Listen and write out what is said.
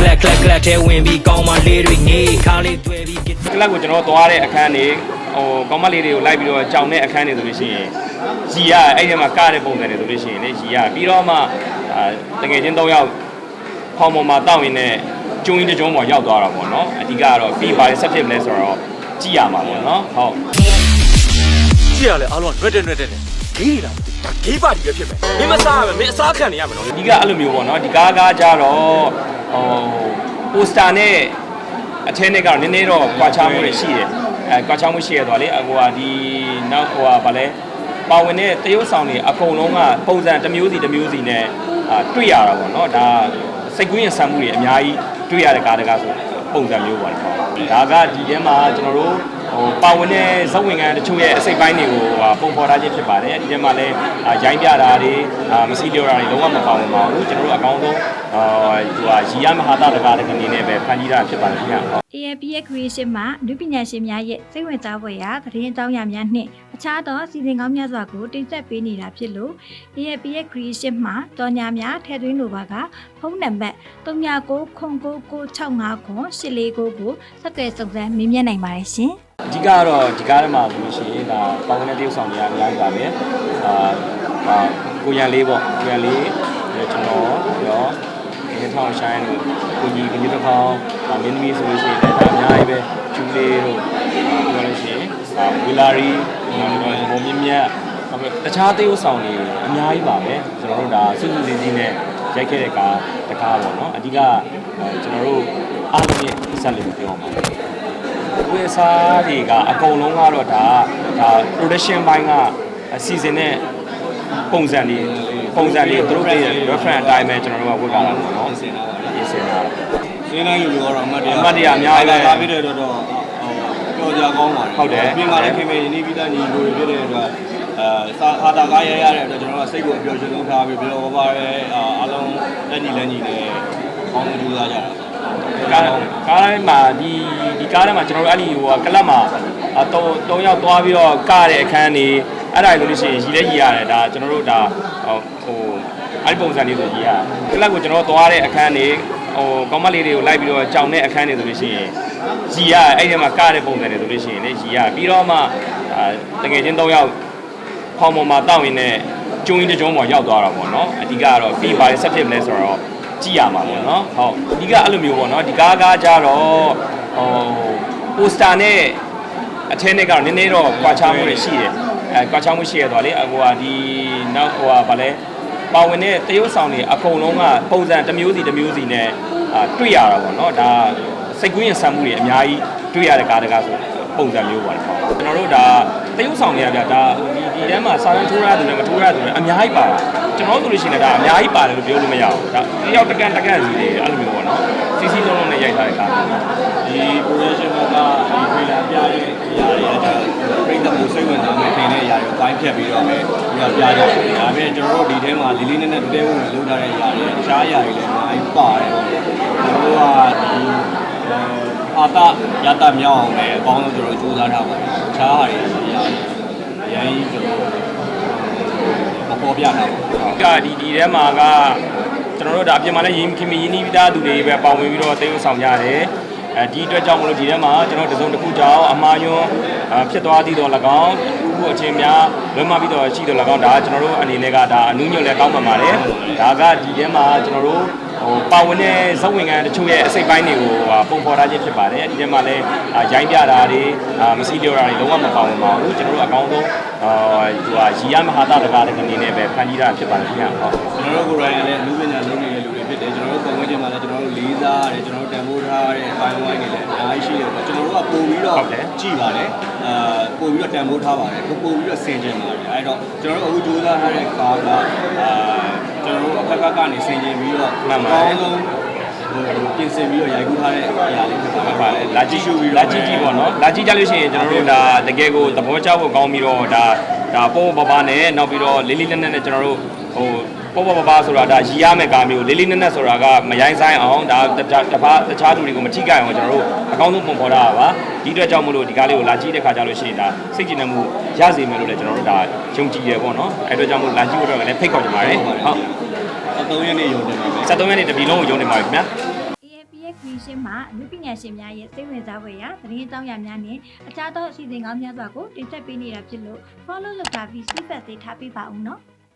clack clack clack ထဲဝင်ပြီးကောင်းမလေးတွေငေးခါလေးတွေ့ပြီးကလပ်ကိုကျွန်တော်သွားတဲ့အခန်းတွေဟိုကောင်းမလေးတွေကိုလိုက်ပြီးတော့ကြောင်တဲ့အခန်းတွေဆိုလို့ရှိရင်ရီရအဲ့ဒီမှာကတဲ့ပုံစံတွေဆိုလို့ရှိရင်လေရီရပြီးတော့မှအာတကယ်ချင်း၃ယောက်ဖောင်ပေါ်မှာတောက်ရင်းနဲ့ကျုံကြီးတစ်ကျုံပေါ်ရောက်သွားတာပေါ့နော်အဓိကကတော့ပြီးပါဆက်ဖြစ်မလဲဆိုတော့ကြည့်ရမှာပေါ့နော်ဟုတ်ကြည့်ရလဲအားလုံးကရွက်တဲ့ရွက်တဲ့နဲ့ဂေးနေတာဒါဂေးပါတီပဲဖြစ်မယ်မင်းမစားရမယ်မင်းအစားခံနေရမယ်နော်အဓိကအဲ့လိုမျိုးပေါ့နော်ဒီကားကားကြတော့ ဟိုပိုစတာနဲ့အထဲနဲ့ကတော့နည်းနည်းတော့ကွာခြားမှုတွေရှိတယ်အဲကွာခြားမှုရှိရတော့လေအကူကဒီနောက်ဟိုကဗာလဲပါဝင်တဲ့တရုတ်ဆောင်တွေအကုန်လုံးကပုံစံတစ်မျိုးစီတစ်မျိုးစီနဲ့အာတွေ့ရတာပေါ့နော်ဒါစိတ်ကူးရင်ဆန်မှုတွေအများကြီးတွေ့ရတဲ့ကားတကားဆိုပုံစံမျိုးပါလေဒါကဒီထဲမှာကျွန်တော်တို့ ဟိုပါဝင်တဲ့ဇက်ဝင်ခံတချို့ရဲ့အစိတ်ပိုင်းတွေကိုဟာပုံဖော်ထားခြင်းဖြစ်ပါတယ်ဒီထဲမှာလည်းအာရိုင်းပြတာတွေအာမစီလျော်တာတွေလုံးဝမပါဝင်ပါဘူးကျွန်တော်တို့အကောင်းဆုံးအာဟိုဟာရီယမဟာတာတကားတကနေနဲ့ပဲဖန်တီးတာဖြစ်ပါတယ်ခင်ဗျဟုတ် AAP ရဲ့ creation မှာလူပညာရှင်များရဲ့စိတ်ဝင်စားဖွယ်ရာသတင်းအကြောင်းအရာများနှင့်အခြားသောစီစဉ်ကောင်းများစွာကိုတင်ဆက်ပေးနေတာဖြစ်လို့ AAP ရဲ့ creation မှာတော်ညာများထည့်သွင်းလိုပါကဖုန်းနံပါတ်399965ခွန်849ကိုဆက်သွယ်စုံစမ်းမေးမြန်းနိုင်ပါတယ်ရှင်။ အဓိကကတော့ဒီကားထဲမှာဆိုလို့ရှိရင်ဒါပေါဝင်တဲ့တရုတ်ဆောင်တွေအများကြီးပါပဲအာအာကိုရန်လေးပေါ့ကိုရန်လေးပြီးတော့ကျွန်တော်ပြီးတော့ဒီထောင်ဆိုင်တို့ကိုကြီးကိုကြီးတစ်ခေါင်းဒါမင်းသမီးဆိုလို့ရှိရင်လည်းဒါအများကြီးပဲကျူလေးတို့အာပြောလို့ရှိရင်အာဝီလာရီနောက်ပြီးတော့ဘုံမြင့်မြတ်နောက်ပြီးတခြားတရုတ်ဆောင်တွေအများကြီးပါပဲကျွန်တော်တို့ဒါစုစုစည်းစည်းနဲ့ရိုက်ခဲ့တဲ့ကားတကားပေါ့နော်အဓိကကျွန်တော်တို့အားလုံးရဲ့စက်လေးကိုပြောအောင်ပါ ဝယ်စားတွေကအကုန်လုံးကတော့ဒါဒါ production ဘိုင်းကအစီအစဉ်နဲ့ပုံစံတွေပုံစံတွေသူတို့တွေ reference အတိုင်းပဲကျွန်တော်တို့ကဝတ်ကြတာပေါ့နော်ပြင်ဆင်တာပါပြင်ဆင်တာစင်းတိုင်းလူလူကတော့အမှတ်တရအမှတ်တရအများကြီးပဲလာပြီးတဲ့တော့တော့ဟိုကြော်ကြကောင်းပါတယ်ဟုတ်တယ်ပြင်မာလည်းခင်မေယင်းပြီးသားညီလူတွေဖြစ်တဲ့အတွက်အဲစာဟာတာကားရရတဲ့အတွက်ကျွန်တော်တို့စိတ်ကိုအပျော်ရွှင်ဆုံးထားပြီးပြီးတော့ဘာပဲအားလုံးလက်ညီလက်ညီနဲ့ကောင်းမှုကြိုးစားကြတာ ကားကားတိုင်းမှာဒီဒီကားထဲမှာကျွန်တော်တို့အဲ့ဒီဟိုကကလပ်မှာအတော့၃ယောက်သွားပြီးတော့ကတဲ့အခန်းနေအဲ့ဒါဆိုလို့ရှိရင်ရီလဲရီရတယ်ဒါကျွန်တော်တို့ဒါဟိုအဲ့ဒီပုံစံလေးဆိုရီရကလပ်ကိုကျွန်တော်တို့သွားတဲ့အခန်းနေဟိုကောင်းမလေးတွေကိုလိုက်ပြီးတော့ကြောင်တဲ့အခန်းနေဆိုလို့ရှိရင်ရီရအဲ့ဒီမှာကတဲ့ပုံစံတွေဆိုလို့ရှိရင်လေရီရပြီးတော့မှအာတကယ်ချင်း၃ယောက်ဖောင်ပေါ်မှာတောက်ရင်းနဲ့ကျုံကြီးတစ်ကျုံပေါ်ရောက်သွားတာပေါ့နော်အဓိကကတော့ပြီးပါဆက်ဖြစ်မလဲဆိုတော့ ကြည့်ရမှာပေါ့နော်ဟုတ်အဓိကအဲ့လိုမျိုးပေါ့နော်ဒီကားကားကြတော့ဟိုပိုစတာနဲ့အထင်းနဲ့ကတော့နည်းနည်းတော့ကွာခြားမှုတွေရှိတယ်အဲကွာခြားမှုရှိရတော့လေအကူကဒီနောက်ဟိုကဗာလဲပါဝင်တဲ့တရုတ်ဆောင်တွေအကုန်လုံးကပုံစံတစ်မျိုးစီတစ်မျိုးစီနဲ့အာတွေ့ရတာပေါ့နော်ဒါစိတ်ကူးရင်ဆန်မှုတွေအများကြီးတွေ့ရတဲ့ကားတကားဆို ပုံစံမျိုးပါလေဟုတ်ကျွန်တော်တို့ဒါတရုတ်ဆောင်တွေကဗျာဒါဒီဒီထဲမှာစာရန်ထိုးရတယ်နဲ့မထိုးရတယ်နဲ့အများကြီးပါတာကျွန်တော်တို့ဆိုလို့ရှိရင်လည်းဒါအများကြီးပါတယ်လို့ပြောလို့မရဘူးဒါတယောက်တကန်တကန်စီတွေအဲ့လိုမျိုးပေါ့နော်စီစီလုံးလုံးနဲ့ရိုက်ထားတဲ့ကားဒီ production ကဒီ trailer ပြတဲ့အရာတွေကပြိတ္တမှုစိတ်ဝင်စားမဲ့ထင်တဲ့အရာတွေကိုပိုင်းဖြတ်ပြီးတော့ပဲပြီးတော့ပြကြတယ်ဒါပေမဲ့ကျွန်တော်တို့ဒီထဲမှာလေးလေးနက်နက်တဲဝင်လုပ်ထားတဲ့အရာတွေတခြားအရာတွေလည်းအများကြီးပါတယ်ကျွန်တော်တို့ကဒီ အာတရတမြောက်အောင်လည်းအကောင်းဆုံးကျွန်တော်စူးစမ်းထားပါတယ်တခြားဟာတွေအရာအရင်ကျွန်တော်မပေါ်ပြတာပါကဒီဒီထဲမှာကကျွန်တော်တို့ဒါအပြင်မှာလည်းရင်းခင်မရင်းနှီးပြီးသားသူတွေပဲပါဝင်ပြီးတော့တရုတ်ဆောင်ကြတယ်အဲဒီအတွက်ကြောင့်မလို့ဒီထဲမှာကျွန်တော်တစုံတစ်ခုကြောင့်အမှားယွန်းဖြစ်သွားသည်တော့၎င်းခုအချင်းများလွန်မပြီးတော့ရှိတော့၎င်းဒါကျွန်တော်တို့အနေနဲ့ကဒါအနုညွတ်လဲကောင်းပါပါတယ်ဒါကဒီထဲမှာကျွန်တော်တို့ ဟိုပါဝင်တဲ့ဇက်ဝင်ခံတချို့ရဲ့အစိတ်ပိုင်းတွေကိုပုံဖော်ထားခြင်းဖြစ်ပါတယ်ဒီထဲမှာလည်းရိုင်းပြတာတွေမစီလျော်တာတွေလုံးဝမပါဝင်ပါဘူးကျွန်တော်တို့အကောင်းဆုံးအာဟိုဟာရီယမဟာတာတကားတကနေနဲ့ပဲဖန်တီးတာဖြစ်ပါတယ်ခင်ဗျဟုတ်ကျွန်တော်တို့ကိုယ်တိုင်လည်းလူပညာလုံးနေတဲ့လူတွေဖြစ်တယ်ကျွန်တော်တို့ပုံမှန်ချင်းမှာလည်းကျွန်တော်တို့လေးစားရတယ်ကျွန်တော်တို့တန်ဖိုးထားရတဲ့ဘိုင်းဝိုင်းတွေလည်းအများကြီးရှိတယ်ပေါ့ကျွန်တော်တို့ကပို့ပြီးတော့ကြည်ပါတယ်အာပို့ပြီးတော့တန်ဖိုးထားပါတယ်ပို့ပို့ပြီးတော့ဆင်ကျင်ပါတယ်အဲတော့ကျွန်တော်တို့အခုကြိုးစားထားတဲ့ကားကအာ ကျွန်တော်တို့အဖက်ကကနေဆင်ကျင်ပြီးတော့အကောင်းဆုံးဟိုပြင်ဆင်ပြီးတော့ရိုက်ကူးထားတဲ့အရာလေးဖြစ်ပါဟုတ်တပါယ်လေလာကြည့်ရှုပြီးလာကြည့်ကြည့်ပေါ့နော်လာကြည့်ကြလို့ရှိရင်ကျွန်တော်တို့ဒါတကယ်ကိုသဘောကျဖို့ကောင်းပြီးတော့ဒါဒါပိုးပပနဲ့နောက်ပြီးတော့လေးလေးနက်နက်နဲ့ကျွန်တော်တို့ဟို ပိုးပပပဆိုတာဒါရီရမယ်ကားမျိုးလေးလေးနက်နက်ဆိုတာကမရိုင်းဆိုင်အောင်ဒါတတတပါတခြားလူတွေကိုမထိကြိုက်အောင်ကျွန်တော်တို့အကောင်းဆုံးပုံဖော်တာပါဒီအတွက်ကြောင့်မလို့ဒီကားလေးကိုလာကြည့်တဲ့ခါကျလို့ရှိရင်ဒါစိတ်ကြည်နမှုရစေမယ်လို့လည်းကျွန်တော်တို့ဒါယုံကြည်ရပေါ့နော်အဲ့အတွက်ကြောင့်မလို့လာကြည့်ဖို့တော့လည်းဖိတ်ခေါ်ကြပါတယ်ဟုတ်အသုံးရနေရုံတင်ပါပဲ73ရက်နေ့တပြီလုံးကိုယုံနေပါတယ်ခင်ဗျာ AAP PX Creation မှာအမှုပညာရှင်များရဲ့စိတ်ဝင်စားဖွယ်ရာသတင်းအကြောင်းအရာများနဲ့အခြားသောအစီအစဉ်ကောင်းများစွာကိုတင်ဆက်ပေးနေတာဖြစ်လို့ follow လုပ်တာပြီး feedback တွေထားပေးပါဦးနော်